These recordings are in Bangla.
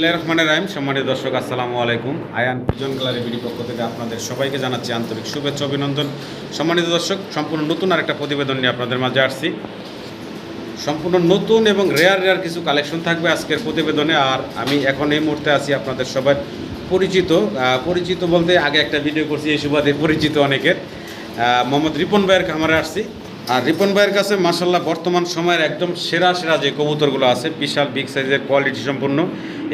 রহমানির রহিম। সম্মানিত দর্শক, আসসালামু আলাইকুম। আয়ান পিজন গ্যালারি বিডি পক্ষ থেকে আপনাদের সবাইকে জানাচ্ছি আন্তরিক শুভেচ্ছা, অভিনন্দন। সম্মানিত দর্শক, সম্পূর্ণ নতুন আরেকটা প্রতিবেদন নিয়ে আপনাদের মাঝে আসছি। সম্পূর্ণ নতুন এবং রেয়ার রেয়ার কিছু কালেকশন থাকবে আজকের প্রতিবেদনে। আর আমি এখন এই মুহূর্তে আছি আপনাদের সবার পরিচিত। পরিচিত বলতে আগে একটা ভিডিও করছি, এই সুবাদে পরিচিত অনেকের। মোহাম্মদ রিপন ভাইয়ের খামারে আসছি। আর রিপন ভাইয়ের কাছে মাসাল্লাহ বর্তমান সময়ের একদম সেরা সেরা যে কবুতরগুলো আছে, বিশাল বিগ সাইজের কোয়ালিটি সম্পূর্ণ।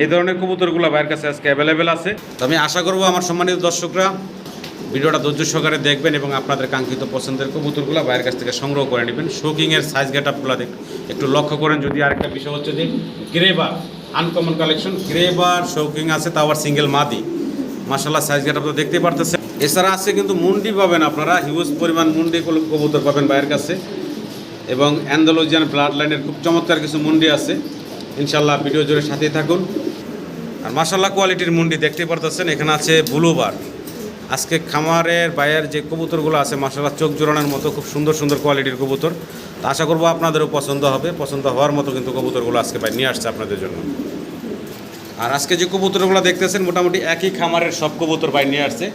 এই ধরনের কবুতরগুলো ভাইয়ের কাছে আজকে অ্যাভেলেবেল আছে। তো আমি আশা করব আমার সম্মানিত দর্শকরা ভিডিওটা ধৈর্য সহকারে দেখবেন এবং আপনাদের কাঙ্ক্ষিত পছন্দের কবুতরগুলো বাইরের কাছ থেকে সংগ্রহ করে নেবেন। শোকিংয়ের সাইজ গেট আপগুলো একটু লক্ষ্য করেন যদি আরেকটা বিষয় হচ্ছে যে গ্রেবার আনকমন কালেকশন গ্রেবার শৌকিং আছে, তাও আবার সিঙ্গেল মাদি। মাসাল্লাহ সাইজ গেট আপনারা দেখতে পারতেছেন। এছাড়া আছে কিন্তু মুন্ডি পাবেন আপনারা হিউজ পরিমাণ মুন্ডি কবুতর পাবেন বাইরের কাছে। এবং অ্যান্ডোলজিয়ান ব্লাড লাইনের খুব চমৎকার কিছু মুন্ডি আছে। ইনশাল্লাহ ভিডিও জোরে সাথেই থাকুন। আর মাসাল্লাহ কোয়ালিটির মুন্ডি দেখতে পারতেছেন, এখানে আছে ব্লুবার আজকে খামারের বাইরের যে কবুতরগুলো আছে মাসাল্লাহ চোখ জোড়ানোর মতো খুব সুন্দর সুন্দর কোয়ালিটির কবুতর। তো আশা করব আপনাদেরও পছন্দ হবে, পছন্দ হওয়ার মতো কিন্তু কবুতরগুলো আজকে ভাই নিয়ে আসছে আপনাদের জন্য। আর আজকে যে কবুতরগুলো দেখতেছেন, মোটামুটি একই খামারের সব কবুতর ভাই নিয়ে আসছে।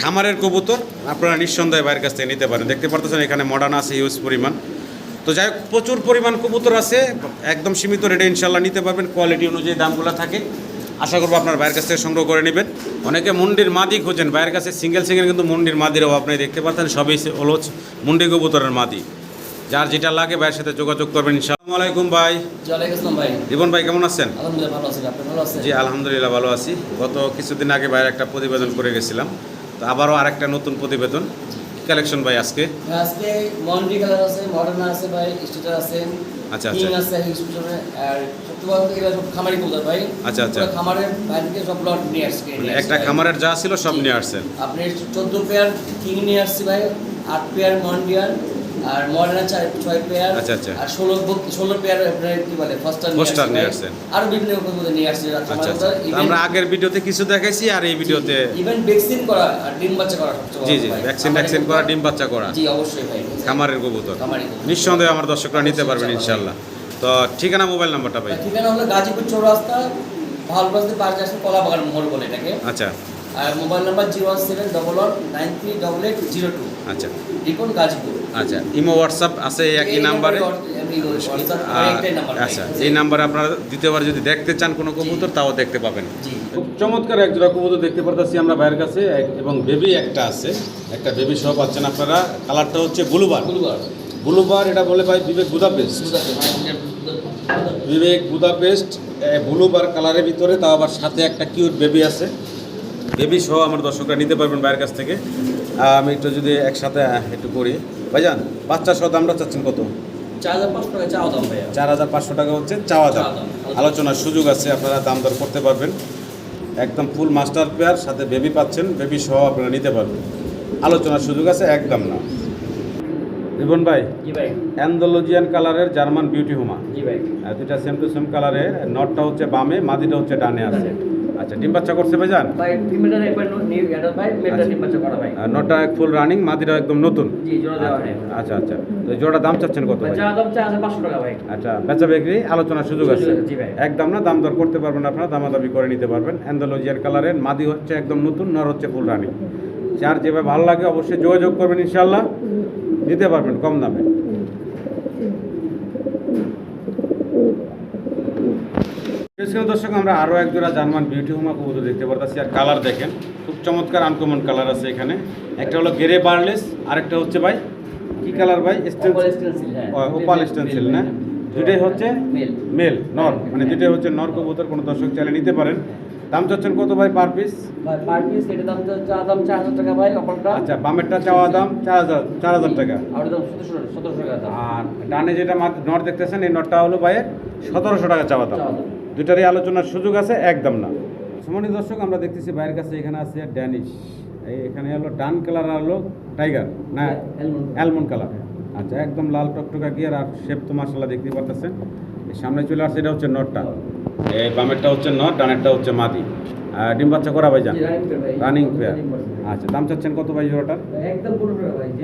খামারের কবুতর আপনারা নিঃসন্দেহে বাইরের কাছ থেকে নিতে পারেন। দেখতে পারতেছেন এখানে মডার্ন আছে ইউজ পরিমাণ। তো যাই হোক, প্রচুর পরিমাণ কবুতর আছে, একদম সীমিত রেটে ইনশাল্লাহ নিতে পারবেন। কোয়ালিটি অনুযায়ী দামগুলো থাকে। আশা করব আপনার বাইরের কাছ থেকে সংগ্রহ করে নেবেন। অনেকে মুন্ডির মাদি খোঁজেন বাইরের কাছে সিঙ্গেল সিঙ্গেল কিন্তু মুন্ডির মাদির অভাব আপনি দেখতে পাচ্ছেন সবই হলো মুন্ডি কবুতরের মাদি। যার যেটা লাগে ভাইয়ের সাথে যোগাযোগ করবেন ইনশাআলামু আলাইকুম ভাই। ওয়ালাইকুম ভাই। রিবন ভাই কেমন আছেন? আলহামদুলিল্লাহ ভালো আছেন আপনি ভালো আছেন? জি আলহামদুলিল্লাহ ভালো আছি। গত কিছুদিন আগে ভাইয়ের একটা প্রতিবেদন করে গেছিলাম। তো আবারও আরেকটা নতুন প্রতিবেদন। কালেকশন ভাই আজকে? আজকে মন্ডি কালার আছে মডার্ন আছে ভাই স্টেটার আছে আচ্ছা, আচ্ছা। আর সত্যি সব খামারি কবুতর ভাই। আচ্ছা, আচ্ছা। খামারের বাইরে সব লট নিয়ে আসছে একটা খামারের যা ছিল সব নিয়ে আসছেন আপনি চোদ্দ পেয়ার কিং নিয়ে আসছি ভাই আট পেয়ার মন্ডিয়ার আর মডার্ন চার ছয় পেয়ার আচ্ছা, আচ্ছা। আর ষোলো ষোলো পেয়ার আপনার কি বলে ফার্স্টার নিয়ে আসছেন। আরও বিভিন্ন নিয়ে আসছে আচ্ছা আচ্ছা। আমরা আগের ভিডিওতে কিছু দেখাইছি আর এই ভিডিওতে ইভেন ভ্যাকসিন করা আর ডিম বাচ্চা করা জি জি। ভ্যাকসিন ভ্যাকসিন করা ডিম বাচ্চা করা। জি অবশ্যই ভাই। খামারের কবুতর। খামারি কবুতর। নিঃসন্দেহে আমার দর্শকরা নিতে পারবেন ইনশাল্লাহ। তো ঠিকানা মোবাইল নাম্বারটা ভাই? ঠিকানা হলো গাজীপুর চৌরাস্তা ভালবাস দিয়ে পাশে আসলে কলাবাগান মোড় বলে এটাকে। আচ্ছা। আর mobile number zero one seven double one nine three double eight zero two. আচ্ছা। রিপন গাজীপুর। আচ্ছা ইমো হোয়াটসঅ্যাপ আছে এই একই নাম্বারে? নাম্বার আচ্ছা এই নাম্বারে আপনারা দ্বিতীয়বার যদি দেখতে চান কোনো কবুতর তাও দেখতে পাবেন। খুব চমৎকার এক জোড়া কবুতর দেখতে পারতেছি আমরা বাইরের কাছে এক- এবং বেবি একটা আছে একটা বেবি সহ পাচ্ছেন আপনারা কালারটা হচ্ছে ব্লুবার। গুলবার ব্লুবার এটা বলে ভাই বিবেক বুদাপেস্ট। বিবেক বুদাপেস্ট ব্লুবার কালারের ভিতরে তাও আবার সাথে একটা কিউট বেবি আছে। বেবি সহ আমার দর্শকরা নিতে পারবেন বাইরের কাছ থেকে। আমি একটু যদি একসাথে একটু করি। ভাই ভাইজান বাচ্চা সহ দামটা চাচ্ছেন কত? চার হাজার পাঁচশো টাকা দাম ভাইয়া। চার হাজার পাঁচশো টাকা হচ্ছে চাওয়া দাম। চাওয়া দাম। আলোচনার সুযোগ আছে আপনারা দাম দর করতে পারবেন। একদম ফুল মাস্টার পেয়ার সাথে বেবি পাচ্ছেন বেবি সহ আপনারা নিতে পারবেন। আলোচনার সুযোগ আছে একদম না। রিবন ভাই অ্যান্ডোলজিয়ান কালারের জার্মান বিউটি হোমা দুটা সেম টু সেম কালারের নটটা হচ্ছে বামে মাদিটা হচ্ছে ডানে আছে। আচ্ছা ডিম বাচ্চা করছে ভাই ভাই মেলটা আচ্ছা। নটটা ফুল রানিং মাদিটা একদম নতুন? হয়। আচ্ছা আচ্ছা। তো জোড়া দাম চাচ্ছেন কত আচ্ছা বেচা বিক্রি আলোচনার সুযোগ আছে। সুযোগ আছে, একদম না দাম দর করতে পারবেন আপনারা দামাদামি করে নিতে পারবেন। অ্যান্ডোলজিয়ার কালারের মাদি হচ্ছে একদম নতুন নর হচ্ছে ফুল রানিং যার যেভাবে ভালো লাগে অবশ্যই যোগাযোগ করবেন ইনশাল্লাহ নিতে পারবেন কম দামে। দর্শক আমরা আরও এক জোড়া জার্মান বিউটি হোমা কবুতর দেখতে পারতেছি। আর কালার দেখেন খুব চমৎকার আনকমন কালার আছে এখানে। একটা হলো গেরে বার্লেস আরেকটা হচ্ছে ভাই কি কালার ভাই? হ্যাঁ। ওপাল স্টেন্সিল না? দুইটাই হচ্ছে মেল মেল নর মানে দুটাই হচ্ছে নর কবুতর কোনো দর্শক চাইলে নিতে পারেন। দাম চাচ্ছেন কত ভাই পার পিস ভাই পার পিস এটা দাম চা দাম চার হাজার টাকা ভাই অপরটা। আচ্ছা বামেরটা চাওয়া দাম চার হাজার চার হাজার টাকা। আর দাম সতেরোশো সতেরোশো টাকা দাম। আর ডানে যেটা নর দেখতেছেন এই নরটা হলো ভাইয়ের সতেরোশো টাকা চাওয়া দাম। দুইটারই আলোচনার সুযোগ আছে একদম না। সম্মানিত দর্শক আমরা দেখতেছি বাইরের কাছে এখানে আছে ড্যানিশ এখানে হলো ডান কালার আর হলো টাইগার না? অ্যালমন্ড কালার আচ্ছা একদম লাল টকটকা গিয়ার আর শেপ তো মাসাল্লাহ দেখতে পারতেছেন। সামনে চলে আসছে এটা হচ্ছে নটটা। বামেরটা হচ্ছে নট ডানেরটা হচ্ছে মাদি। আর ডিম বাচ্চা করা ভাই। যান। রানিং পেয়ার আচ্ছা দাম চাচ্ছেন কত ভাই জোড়াটার?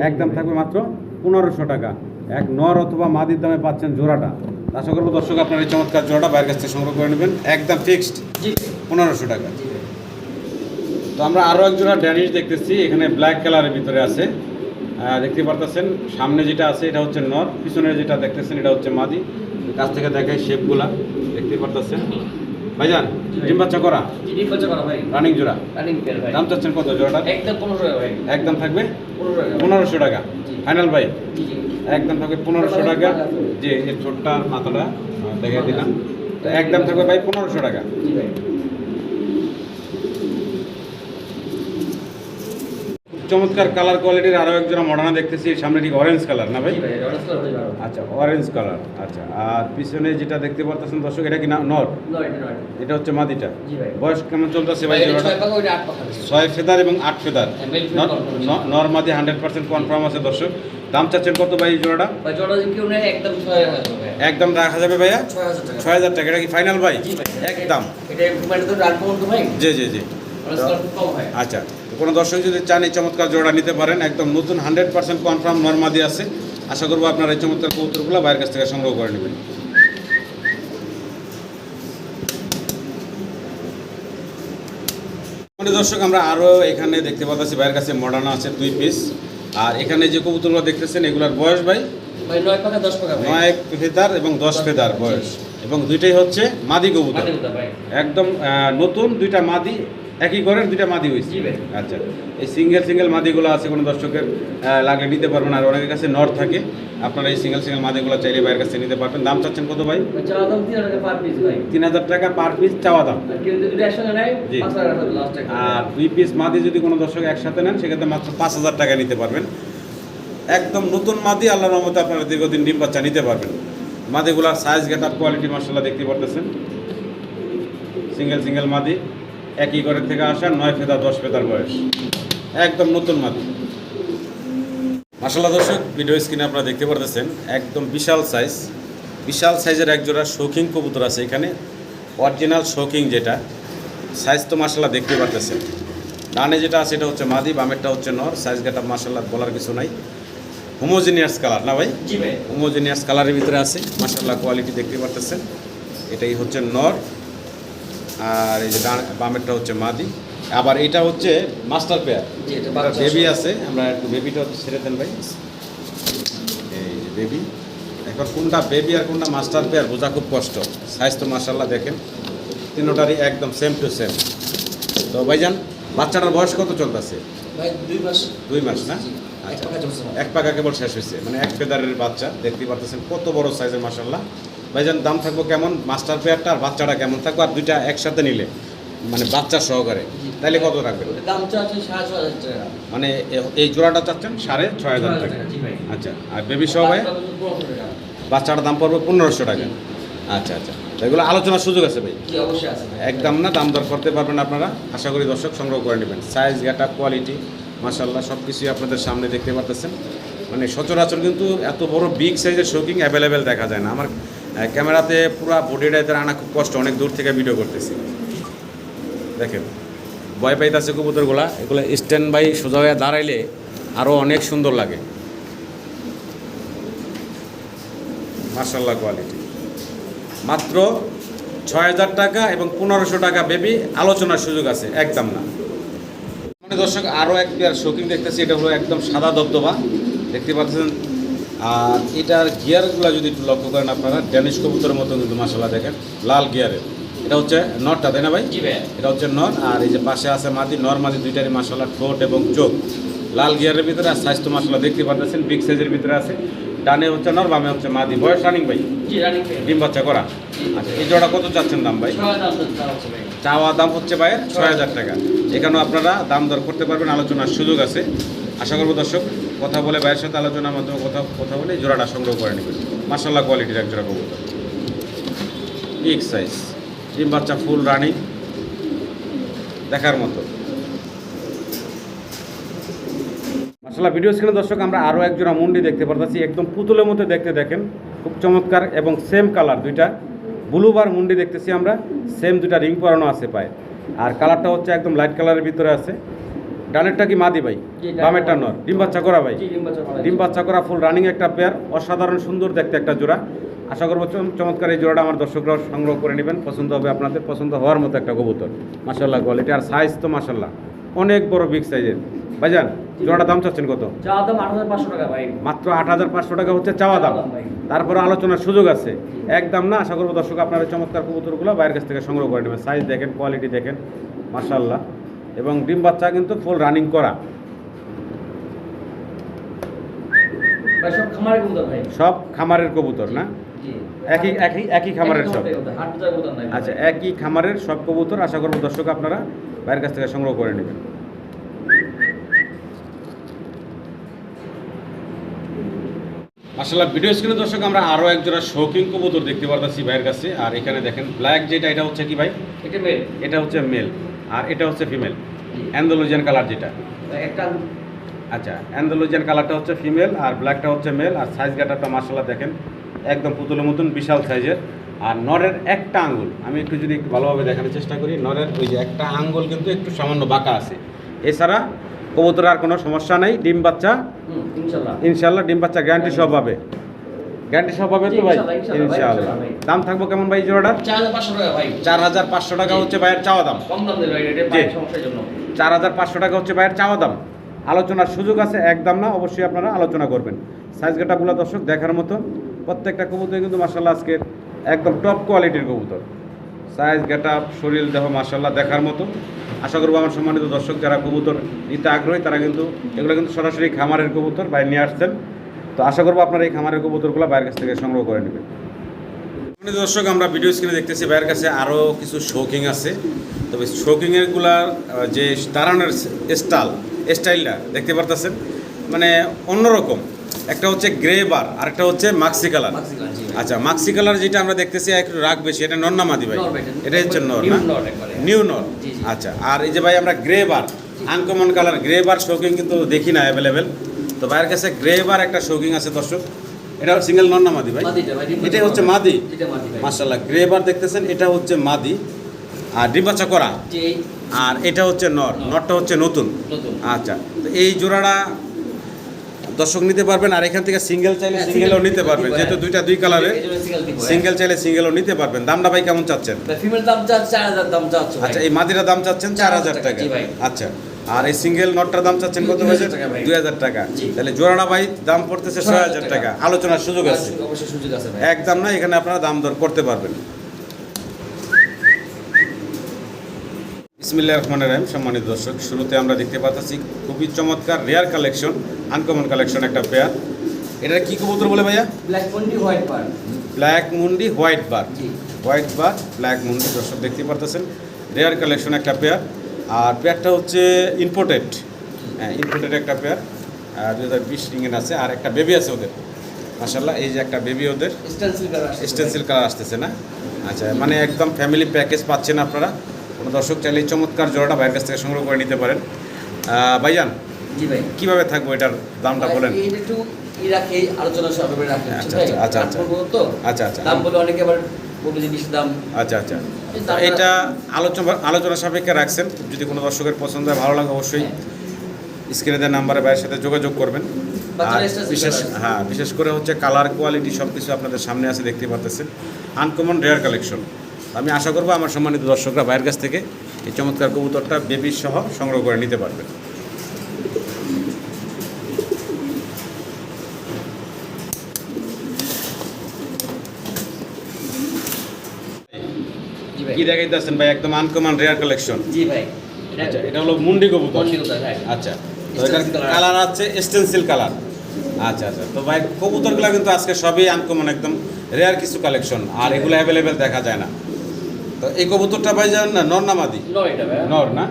একদম থাকবে মাত্র পনেরোশো টাকা। এক নর অথবা মাদির দামে পাচ্ছেন জোড়াটা। আশা করব দর্শক আপনার এই চমৎকার জোড়াটা বাইরের কাছ থেকে সংগ্রহ করে নেবেন। একদম ফিক্সড পনেরোশো টাকা। তো আমরা আরও এক জোড়া ড্যানিশ দেখতেছি এখানে ব্ল্যাক কালারের ভিতরে আছে। দেখতে পারতেছেন সামনে যেটা আছে এটা হচ্ছে নর পিছনে যেটা দেখতেছেন এটা হচ্ছে মাদি। কাছ থেকে দেখে শেপগুলা দেখতে পারতেছেন ভাইজান ডিম বাচ্চা করা? জিম ডিম বাচ্চা করা ভাই। রানিং জোড়া? রানিং পেয়ার ভাই। দাম চাচ্ছেন কত জোড়াটা? একদম পনেরো টাকা ভাই। একদম থাকবে? 1500 টাকা। পনেরোশো টাকা। ফাইনাল ভাই? একদম থাকবে 1500 টাকা। যে ছোটটার ছোট্টা মাথাটা দেখাই দিলাম। তো একদম থাকবে ভাই 1500 টাকা। জি ভাই। চমৎকার কালার কোয়ালিটির আরও এক জোড়া মডার্না দেখতেছি। সামনে ঠিক অরেঞ্জ কালার না ভাই? আচ্ছা অরেঞ্জ কালার আচ্ছা। আর পিছনে যেটা দেখতে পারতেছেন দর্শক এটা কি না? নয় এটা হচ্ছে মাদিটা। বয়স কেমন চলতেছে ভাই ছয় ফেদার এবং আট ফেদার। হ্যাঁ, নর মাদি হান্ড্রেড পার্সেন্ট কনফার্ম আছে দর্শক। দাম চাচ্ছেন কত ভাই জোড়াটা? একদম রাখা যাবে ভাইয়া? ছয় হাজার টাকা। এটা কি ফাইনাল ভাই? একদম। মানে জি জি জি। আচ্ছা। কোনো দর্শক যদি চান এই চমৎকার জোড়া নিতে পারেন একদম নতুন হান্ড্রেড পার্সেন্ট কনফার্ম নর্মাদি আছে। আশা করব আপনারা এই চমৎকার কৌতুকগুলো বাইরের কাছ থেকে সংগ্রহ করে নেবেন। দর্শক আমরা আরও এখানে দেখতে পাচ্ছি বাইরের কাছে মডার্ন আছে দুই পিস আর এখানে যে কবুতরগুলো দেখতেছেন এগুলার বয়স ভাই? নয় ফেদার এবং দশ ফেদার বয়স। এবং দুইটাই হচ্ছে মাদি কবুতর। একদম নতুন দুইটা মাদি একই ঘরের দুইটা মাদি হয়েছে। আচ্ছা এই সিঙ্গেল সিঙ্গেল মাদিগুলো আছে কোনো দর্শকের লাগলে নিতে পারবেন। আর অনেকের কাছে নর থাকে আপনারা এই সিঙ্গেল সিঙ্গেল মাদিগুলো চাইলে বাইরের কাছে নিতে পারবেন। দাম চাচ্ছেন কত ভাই? তিন হাজার টাকা পার পিস চাওয়া দাম। আর দুই পিস মাদি যদি কোনো দর্শক একসাথে নেন সেক্ষেত্রে মাত্র পাঁচ হাজার টাকা নিতে পারবেন। একদম নতুন মাদি আল্লাহর রহমতে আপনারা দীর্ঘদিন ডিম বাচ্চা নিতে পারবেন। মাদিগুলার সাইজ গেট আপ কোয়ালিটি মার্শাল্লাহ দেখতে পারতেছেন। সিঙ্গেল সিঙ্গেল মাদি। একই ঘরের থেকে আসা নয় ফেদা দশ ফেদার বয়স। একদম নতুন মাদি মার্শাল্লাহ দর্শক ভিডিও স্ক্রিনে আপনারা দেখতে পারতেছেন একদম বিশাল সাইজ বিশাল সাইজের একজোড়া শৌখিন কবুতর আছে এখানে। অরিজিনাল শৌখিন যেটা সাইজ তো মার্শাল্লাহ দেখতে পারতেছেন। ডানে যেটা আছে এটা হচ্ছে মাদি বামেরটা হচ্ছে নর। সাইজ গেটা মার্শাল্লাহ বলার কিছু নাই। হোমোজিনিয়াস কালার না ভাই? হোমোজিনিয়াস কালারের ভিতরে আছে। মার্শাল্লাহ কোয়ালিটি দেখতে পারতেছেন। এটাই হচ্ছে নর। আর এই যে বামেরটা হচ্ছে মাদি। আবার এটা হচ্ছে মাস্টার পেয়ার। এটা বেবি আছে আমরা একটু বেবিটা ছেড়ে দেন ভাই। এই যে বেবি এখন কোনটা বেবি আর কোনটা মাস্টার পেয়ার বোঝা খুব কষ্ট। সাইজ তো মার্শাল্লাহ দেখেন। তিনোটারই একদম সেম টু সেম তো ভাইজান বাচ্চাটার বয়স কত চলতেছে? দুই মাস। না? এক আচ্ছা। পাকা এক পাকা কেবল শেষ হয়েছে। মানে এক ফেদারের বাচ্চা দেখতে পারতেছেন কত বড় সাইজের মাসাল্লাহ ভাইজান দাম থাকব কেমন? মাস্টার পেয়ারটা আর বাচ্চাটা কেমন? থাকব আর দুইটা একসাথে নিলে মানে বাচ্চা সহকারে। জি। তাইলে কত রাখবেন? মানে এই জোড়াটা চাচ্ছেন সাড়ে ছয় হাজার টাকা। আচ্ছা আর বেবি সহ ভাই বাচ্চা তো পনেরোশো টাকা। বাচ্চাটার দাম পড়বে পনেরোশো টাকা। আচ্ছা আচ্ছা। এগুলো আলোচনার সুযোগ আছে ভাই? একদম না দাম দর করতে পারবেন আপনারা। আশা করি দর্শক সংগ্রহ করে নেবেন। সাইজ গেট কোয়ালিটি মাসাল্লাহ সব কিছুই আপনাদের সামনে দেখতে পারতেছেন। মানে সচরাচর কিন্তু এত বড় বিগ সাইজের শোকিং অ্যাভেলেবেল দেখা যায় না। আমার ক্যামেরাতে পুরো বডিটা এতে আনা খুব কষ্ট, অনেক দূর থেকে ভিডিও করতেছি। দেখেন, ভয় পাইতেছে কবুতরগুলা, এগুলো স্ট্যান্ড বাই সোজা হয়ে দাঁড়াইলে আরও অনেক সুন্দর লাগে। মার্শাল্লাহ কোয়ালিটি মাত্র ছয় হাজার টাকা এবং পনেরোশো টাকা বেবি আলোচনার সুযোগ আছে, একদম না। মানে দর্শক আরও এক পেয়ার শৌখিন দেখতেছি, এটা হলো একদম সাদা দবদবা দেখতে পাচ্ছেন আর এটার গিয়ারগুলো যদি একটু লক্ষ্য করেন আপনারা ড্যানিশ কবুতরের মতো কিন্তু মাসাল্লাহ দেখেন লাল গিয়ারের এটা হচ্ছে নটটা তাই না ভাই? এটা হচ্ছে নর আর এই যে পাশে আছে মাদি নর মাদি দুইটারই মাসাল্লাহ ঠোঁট এবং চোখ। লাল গিয়ারের ভিতরে আর তো মাসাল্লাহ দেখতে পাচ্ছেন বিগ সাইজের ভিতরে আছে। ডানে হচ্ছে নর বামে হচ্ছে মাদি। বয়স রানিং ভাই? ডিম বাচ্চা করা? আচ্ছা এই জোড়া কত চাচ্ছেন দাম ভাই? চাওয়া দাম হচ্ছে ভাই ছয় হাজার টাকা। এখানেও আপনারা দাম দর করতে পারবেন আলোচনার সুযোগ আছে। আশা করব দর্শক কথা বলে ভাইয়ের সাথে আলোচনার মাধ্যমে কথা কথা বলে জোড়াটা সংগ্রহ করে নেবেন। মার্শাল্লাহ কোয়ালিটির এক জোড়া কবুতর। বিগ সাইজ ডিম বাচ্চা ফুল রানিং দেখার মতো। মার্শাল্লাহ ভিডিও স্ক্রিনে দর্শক, আমরা আরও এক জোড়া মুন্ডি দেখতে পারতেছি। একদম পুতুলের মতো দেখতে দেখেন। খুব চমৎকার এবং সেম কালার দুইটা। ব্লু বার মুন্ডি দেখতেছি আমরা। সেম দুটা রিং পরানো আছে পায়ে। আর কালারটা হচ্ছে একদম লাইট কালারের ভিতরে আছে। ডানেরটা কি মাদি ভাই? বামেরটা নর। ডিম বাচ্চা করা ভাই? ডিম বাচ্চা করা ফুল রানিং একটা পেয়ার অসাধারণ সুন্দর দেখতে একটা জোড়া। আশা করব চম- চমৎকার এই জোড়াটা আমার দর্শকরাও সংগ্রহ করে নেবেন। পছন্দ হবে আপনাদের পছন্দ হওয়ার মতো একটা কবুতর। মাসাল্লাহ কোয়ালিটি আর সাইজ তো মাসাল্লাহ অনেক বড় বিগ সাইজের ভাইজান জোড়াটা দাম চাচ্ছেন কত? মাত্র আট হাজার পাঁচশো টাকা হচ্ছে চাওয়া দাম। তারপরে আলোচনার সুযোগ আছে। একদম না আশা করব দর্শক আপনারা চমৎকার কবুতরগুলো বাইরের কাছ থেকে সংগ্রহ করে নেবেন। সাইজ দেখেন কোয়ালিটি দেখেন। মাসাল্লাহ এবং ডিম বাচ্চা কিন্তু ফুল রানিং করা। সব খামারের কবুতর না? একই একই একই খামারের সব। আচ্ছা একই খামারের সব কবুতর আশা করব দর্শক আপনারা বাইরের কাছ থেকে সংগ্রহ করে নেবেন। আসলে ভিডিও স্ক্রিনে দর্শক আমরা আরও এক জোড়া শৌখিন কবুতর দেখতে পারতেছি ভাইয়ের কাছে। আর এখানে দেখেন ব্ল্যাক যেটা এটা হচ্ছে কি ভাই? এটা মেল এটা হচ্ছে মেল আর এটা হচ্ছে ফিমেল অ্যান্ডোলজিয়ান কালার যেটা। আচ্ছা অ্যান্ডোলজিয়ান কালারটা হচ্ছে ফিমেল আর ব্ল্যাকটা হচ্ছে মেল আর সাইজ গাটারটা মার্শাল্লাহ দেখেন একদম পুতুলের মতন বিশাল সাইজের আর নরের একটা আঙ্গুল আমি একটু যদি একটু ভালোভাবে দেখানোর চেষ্টা করি নরের ওই যে একটা আঙ্গুল কিন্তু একটু সামান্য বাঁকা আছে। এছাড়া কবুতরের আর কোনো সমস্যা নেই ডিম বাচ্চা হুম ইনশাআল্লাহ। ইনশাল্লাহ ডিম বাচ্চা গ্যারান্টি সব পাবে। গ্যারান্টি সব পাবে তো ভাই? ভাই। দাম থাকব কেমন ভাই জোড়াটা? চার হাজার পাঁচশো টাকা হচ্ছে ভাইয়ের চাওয়া দাম। কম দাম দেবে এটা ভাই সমস্যার জন্য। চার হাজার পাঁচশো টাকা হচ্ছে ভাইয়ের চাওয়া দাম। আলোচনার সুযোগ আছে একদম না অবশ্যই আপনারা আলোচনা করবেন। সাইজ গাটাগুলো দর্শক দেখার মতো। প্রত্যেকটা কবুতর কিন্তু মাসাল্লাহ আজকের একদম টপ কোয়ালিটির কবুতর। সাইজ গেটা শরীর দেহ মাসাল্লাহ দেখার মতো। আশা করব আমার সম্মানিত দর্শক যারা কবুতর নিতে আগ্রহী তারা কিন্তু এগুলো কিন্তু সরাসরি খামারের কবুতর বাইরে নিয়ে আসছেন। তো আশা করব আপনারা এই খামারের কবুতরগুলো বাইরের কাছ থেকে সংগ্রহ করে নেবেন দর্শক আমরা ভিডিও স্ক্রিনে দেখতেছি বাইরের কাছে আরও কিছু শৌকিং আছে। তবে শৌকিংয়েরগুলার যে দাঁড়ানোর স্টাইল স্টাইলটা দেখতে পারতেছেন? মানে অন্যরকম। একটা হচ্ছে গ্রে বার আর একটা হচ্ছে মাক্সি কালার। আচ্ছা মাক্সি কালার যেটা আমরা দেখতেছি একটু রাগ বেশি এটা নর না মাদি ভাই? এটা হচ্ছে নর নিউ না নর নিউ নর? জি, জি। আচ্ছা আর এই যে ভাই আমরা grey bar uncommon colour grey bar shocking কিন্তু দেখি না অ্যাভেলেবেল তো ভাইয়ের কাছে গ্রে বার একটা শৌকিং আছে দর্শক। এটা সিঙ্গেল নর না মাদি ভাই। এটা হচ্ছে মাদি। এটা মাদি ভাই। গ্রে বার দেখতেছেন এটা হচ্ছে মাদি। আর ডিম বাচ্চা করা। আর এটা হচ্ছে নর নরটা হচ্ছে নতুন। আচ্ছা তো এই জোড়াটা দর্শক নিতে পারবেন আর এখান থেকে সিঙ্গেল চাইলে হ্যাঁ, সিঙ্গেলও নিতে পারবেন। যেহেতু হ্যাঁ। দুইটা দুই কালারের হ্যাঁ। সিঙ্গেল চাইলে সিঙ্গেলও নিতে পারবেন। দামটা ভাই কেমন চাচ্ছেন? ভাই, দাম চা- দাম চাচ্ছ আচ্ছা এই মাদিরা দাম চাচ্ছেন চার হাজার টাকা আচ্ছা। আর এই সিঙ্গেল নটটার দাম চাচ্ছেন কত হয়েছে। দুই হাজার টাকা তাহলে জোড়াটা ভাই দাম পড়তেছে ছয় হাজার টাকা। আলোচনার সুযোগ আছে। একদম না এখানে আপনারা দাম দর করতে পারবেন। ইসমিল্লা রহমানের রহিম সম্মানিত দর্শক শুরুতে আমরা দেখতে পাচ্ছি খুবই চমৎকার রেয়ার কালেকশন আনকমন কালেকশন একটা পেয়ার এটা কি কবুতর বলে ভাইয়া? Black Monday white pearl। Black মুন্ডি white bar white bar black মুন্ডি দর্শক দেখতে পারতেছেন। রেয়ার কালেকশন একটা পেয়ার আর পেয়ারটা হচ্ছে ইম্পোর্টেড হ্যাঁ ইম্পোর্টেড একটা পেয়ার। দু হাজার বিশ রিঙ্গেন আছে আর একটা বেবি আছে ওদের। মাসাল্লাহ এই যে একটা বেবি ওদের। স্টেন্সিল কালার আসতেছে না? আচ্ছা মানে একদম ফ্যামিলি প্যাকেজ পাচ্ছেন আপনারা। কোনো দর্শক চাইলে এই চমৎকার জোড়াটা ভাইয়ের কাছ থেকে সংগ্রহ করে নিতে পারেন। ভাইজান। কীভাবে থাকব এটার দামটা বলেন? আলোচনা আচ্ছা, আচ্ছা, আচ্ছা, আচ্ছা। তো? আচ্ছা আচ্ছা। দাম বলে অনেকে আবার বলবে যে দাম। আচ্ছা আচ্ছা। তো এটা আলোচনা আলোচনা সাপেক্ষে রাখছেন। যদি কোনো দর্শকের পছন্দ হয় ভালো লাগে অবশ্যই। স্ক্রিনে দেওয়া নাম্বারে ভাইয়ের সাথে যোগাযোগ করবেন। আর বিশেষ হ্যাঁ বিশেষ করে হচ্ছে কালার কোয়ালিটি সব কিছু আপনাদের সামনে আছে দেখতে পাচ্ছেন আনকমন রেয়ার কালেকশন আমি আশা করব আমার সম্মানিত দর্শকরা বাইরের কাছ থেকে এই চমৎকার কবুতরটা বেবির সহ সংগ্রহ করে নিতে পারবেন। কি দেখাইতেছেন ভাই? একদম আনকমন রেয়ার কালেকশন জি ভাই। আচ্ছা এটা হলো মুন্ডি কবুতর। মন্ডি কোথায়, হ্যাঁ। আচ্ছা তো এটার কালার আছে স্টেন্সিল কালার আচ্ছা আচ্ছা তো ভাই কবুতরগুলো কিন্তু আজকে সবই আনকমন একদম রেয়ার কিছু কালেকশন আর এগুলো অ্যাভেলেবেল দেখা যায় না। তো এই কবুতরটা ভাই জানেন না নর না মাদি? নয় এটা ভাই। নর না।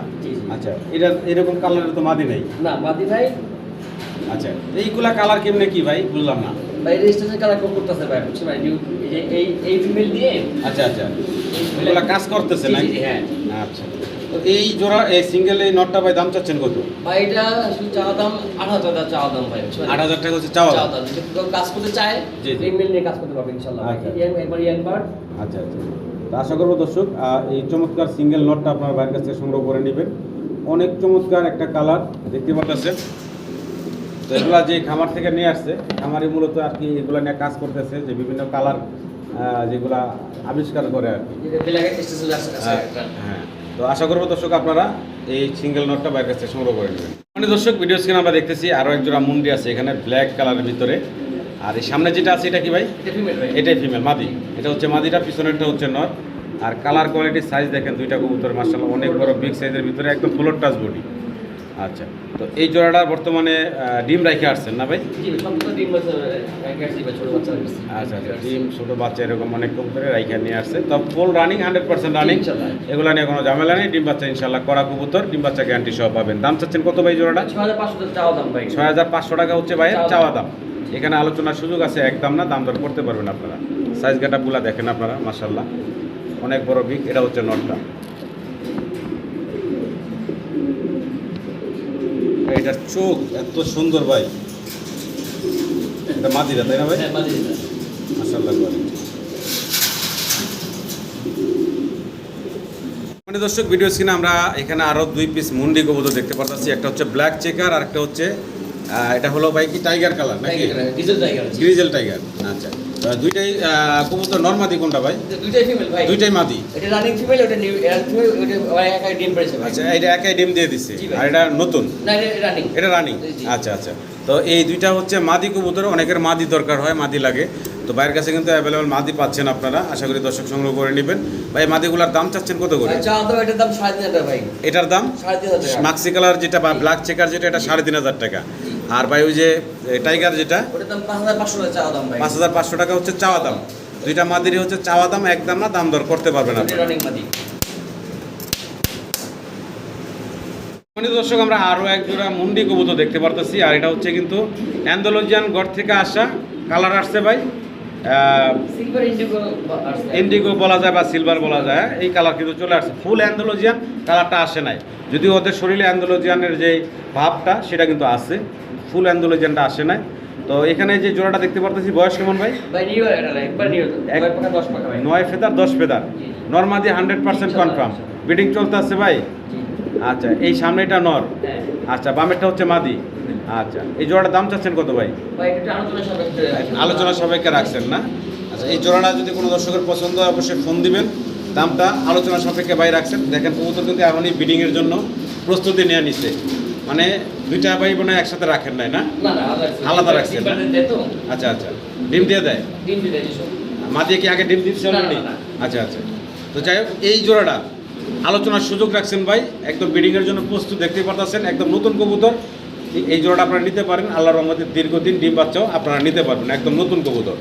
আচ্ছা এটা এরকম কালারের তো মাদি নেই? না, মাদি ভাই, আচ্ছা এইগুলা কালার কেমনে কি ভাই? বুঝলাম না। ভাই রেজিস্ট্রেশন কোড করতেছে ভাই, বুঝছেন ভাই? এই যে এই এই ফিমেল দিয়ে আচ্ছা আচ্ছা এগুলা কাজ করতেছে নাকি হ্যাঁ। আচ্ছা তো এই জোড়া এই সিঙ্গেল এই নটটা ভাই দাম চাচ্ছেন কত ভাই এটা শুধু চাওয়া দাম আট হাজার টাকা চাওয়া দাম ভাই আট হাজার টাকা হচ্ছে চাওয়া দাম। চাওয়া দাম কাজ করতে চায় জি, জি। এই মেল নিয়ে কাজ করতে পারবে ইনশাল্লাহ। আচ্ছা। একবার ইয়াং বার্ড আচ্ছা আচ্ছা তো আশা করব দর্শক এই চমৎকার সিঙ্গেল নটটা আপনার বাইরের কাছ থেকে সংগ্রহ করে নেবেন অনেক চমৎকার একটা কালার দেখতে পাচ্ছেন তো এগুলা যে খামার থেকে নিয়ে আসছে খামারি মূলত আর কি এগুলো নিয়ে কাজ করতেছে যে বিভিন্ন কালার যেগুলা আবিষ্কার করে আর কি। হ্যাঁ, হ্যাঁ। তো আশা করব দর্শক আপনারা এই সিঙ্গেল নোটটা বাইরের কাছে সংগ্রহ করে নেবেন। মানে দর্শক ভিডিও স্ক্রিন আমরা দেখতেছি আরও একজোড়া মুন্ডি আছে এখানে ব্ল্যাক কালারের ভিতরে। আর এই সামনে যেটা আছে এটা কি ভাই? এটাই ফিমেল মাদি। এটা হচ্ছে মাদিটা পিছনেরটা হচ্ছে নট। আর কালার কোয়ালিটির সাইজ দেখেন দুইটা কবুতর মার্শাল অনেক বড় বিগ সাইজের ভিতরে একদম ফ্লোর টাচ বডি আচ্ছা তো এই জোড়াটা বর্তমানে ডিম রাইখে আসছেন না ভাই? আচ্ছা আচ্ছা ডিম ছোটো বাচ্চা এরকম অনেক কবুতরে রাইখা নিয়ে আসছে। তো full running hundred percent running এগুলো নিয়ে কোনো ঝামেলা নেই। ডিম বাচ্চা ইনশাল্লাহ করা কবুতর ডিম বাচ্চা গ্যারান্টি সহ পাবেন। দাম চাচ্ছেন কত ভাই জোড়াটা? ছয় হাজার পাঁচশো টাকা হচ্ছে ভাইয়ের চাওয়া দাম। এখানে আলোচনার সুযোগ আছে একদম না দাম দর করতে পারবেন আপনারা। সাইজ গাটাগুলা দেখেন আপনারা মাসাল্লাহ অনেক বড় বিগ এটা হচ্ছে নটটা। এটার চোখ এত সুন্দর ভাই। এটা মাদিরা তাই না ভাই? হ্যাঁ মাসাল্লাহ মানে দর্শক ভিডিও স্ক্রিনে আমরা এখানে আরও দুই পিস মুন্ডি কবুতর দেখতে পাচ্ছি একটা হচ্ছে ব্ল্যাক চেকার আর একটা হচ্ছে আহ, এটা হলো ভাই কি টাইগার কালার নাকি? ডিজেল টাইগার গ্রিজেল টাইগার আচ্ছা। দুইটাই কবুতর নর্মাদি কোনটা ভাই? দুইটাই ফিমেল ভাই। দুইটাই মাদি। এটা রানিং ফিমেল ওটা নিউ ওটা আমার ডিম পেড়েছে ভাই। আচ্ছা এটা একাই ডিম দিয়ে দিচ্ছে আর এটা নতুন? না এটা রানিং এটা রানিং আচ্ছা আচ্ছা। তো এই দুইটা হচ্ছে মাদি কবুতর অনেকের মাদি দরকার হয় মাদি লাগে। তো বাইরের কাছে কিন্তু অ্যাভেলেবল মাদি পাচ্ছেন আপনারা। আশা করি দর্শক সংগ্রহ করে নেবেন। ভাই মাদিগুলার দাম চাচ্ছেন কত করে? এটার দাম সাড়ে তিন হাজার ভাই। এটার দাম? সাড়ে তিন হাজার মাক্সি কালার যেটা বা ব্ল্যাক চেকার যেটা এটা সাড়ে তিন হাজার টাকা। আর ভাই ওই যে টাইগার যেটা পাঁচ হাজার পাঁচশো টাকা হচ্ছে চাওয়া দাম। দুইটা মাদিরই হচ্ছে চাওয়া দাম একদম না দাম দর করতে পারবেন আপনি। মাদি। মানে দর্শক আমরা আরও এক জোড়া মুন্ডি কবুতর দেখতে পারতেছি আর এটা হচ্ছে কিন্তু অ্যান্ডোলজিয়ান গড় থেকে আসা কালার আসছে ভাই। ইন্ডিগো বলা যায় বা সিলভার বলা যায় এই কালার কিন্তু চলে আসছে। ফুল অ্যান্ডোলজিয়ান কালারটা আসে নাই। যদিও ওদের শরীরে অ্যান্ডোলজিয়ানের যে ভাবটা সেটা কিন্তু আছে। ফুল অ্যান্ডোলজিয়ানটা আসে নাই। তো এখানে যে জোড়াটা দেখতে পারতেছি বয়স কেমন ভাই? না, নয় ফেদার দশ ফেদার। নর্মাদি হান্ড্রেড পার্সেন্ট কনফার্ম বিডিং চলতে আছে ভাই? আচ্ছা এই সামনেটা নর। হ্যাঁ। আচ্ছা বামেরটা হচ্ছে মাদি। আচ্ছা এই জোড়াটার দাম চাচ্ছেন কত ভাই? আলোচনা সাপেক্ষে রাখছেন না? আচ্ছা এই জোড়াটা যদি কোনো দর্শকের পছন্দ হয় অবশ্যই ফোন দিবেন। দামটা আলোচনা সাপেক্ষে ভাই রাখছেন। দেখেন কবুতর কিন্তু এখনই বিডিংয়ের জন্য প্রস্তুতি নিয়ে নিচ্ছে। মানে দুইটা ভাই বোনে একসাথে রাখেন নাই না? আলাদা রাখছেন। আচ্ছা আচ্ছা। ডিম দিয়ে দেয়। মা দিয়ে কি আগে ডিম দিচ্ছে অলরেডি? আচ্ছা আচ্ছা। তো যাই হোক এই জোড়াটা আলোচনার সুযোগ রাখছেন ভাই। একদম ব্রিডিংয়ের জন্য প্রস্তুত দেখতেই পারতেছেন। একদম নতুন কবুতর। এই- এই জোড়াটা আপনারা নিতে পারেন। আল্লাহর রহমতের দীর্ঘদিন ডিম বাচ্চাও আপনারা নিতে পারবেন। একদম নতুন কবুতর।